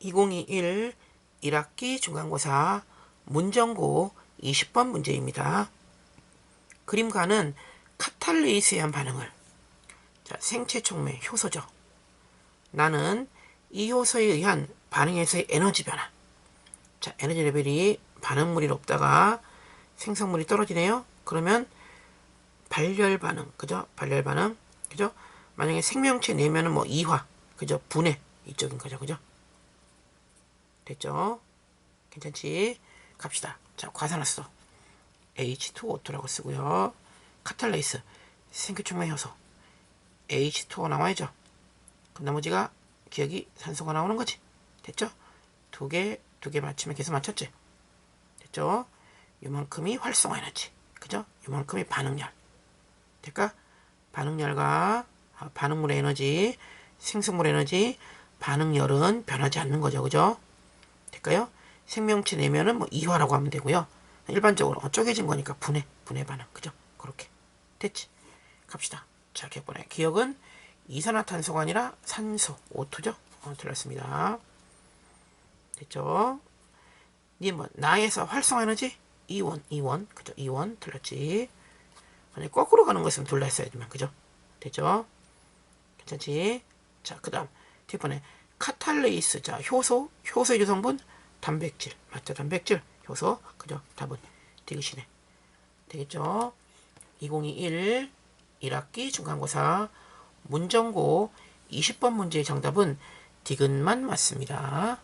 2021 1학기 중간고사 문정고 20번 문제입니다. 그림과는 카탈레이스에 의한 반응을 자, 생체 촉매 효소죠. 나는 이 효소에 의한 반응에서의 에너지 변화. 자, 에너지 레벨이 반응물이 높다가 생성물이 떨어지네요. 그러면 발열 반응, 그죠? 발열 반응, 그죠? 만약에 생명체 내면은 뭐 이화, 그죠? 분해 이쪽인 거죠, 그죠? 됐죠? 괜찮지? 갑시다. 자, 과산화수 H2O2라고 쓰고요. 카탈레이스 생규촉매 효소 H2O 나와야죠. 그 나머지가 기억이 산소가 나오는 거지. 됐죠? 두 개, 두 개 맞추면 계속 맞췄지? 됐죠? 요만큼이 활성화 에너지. 그죠? 요만큼이 반응열. 될까? 반응열과 아, 반응물 에너지, 생성물 에너지, 반응열은 변하지 않는 거죠. 그죠? 될까요? 생명체 내면은 뭐 이화라고 하면 되고요. 일반적으로 어, 쪼개진 거니까 분해, 분해 반응. 그죠? 그렇게. 됐지? 갑시다. 자, 기억번에. 기억은 이산화탄소가 아니라 산소, O2죠? 어, 들렸습니다. 됐죠? 니 뭐, 나에서 활성화 에너지? 이원, 이원. 그죠? 이원. 틀렸지? 만약 거꾸로 가는 거 있으면 둘다 했어야지만. 그죠? 됐죠? 괜찮지? 자, 그 다음. 뒷번에 카탈레이스. 자, 효소. 효소의 주성분? 단백질. 맞죠? 단백질. 효소. 그죠? 답은 디귿이네. 되겠죠? 2021 1학기 중간고사 문정고 20번 문제의 정답은 디귿만 맞습니다.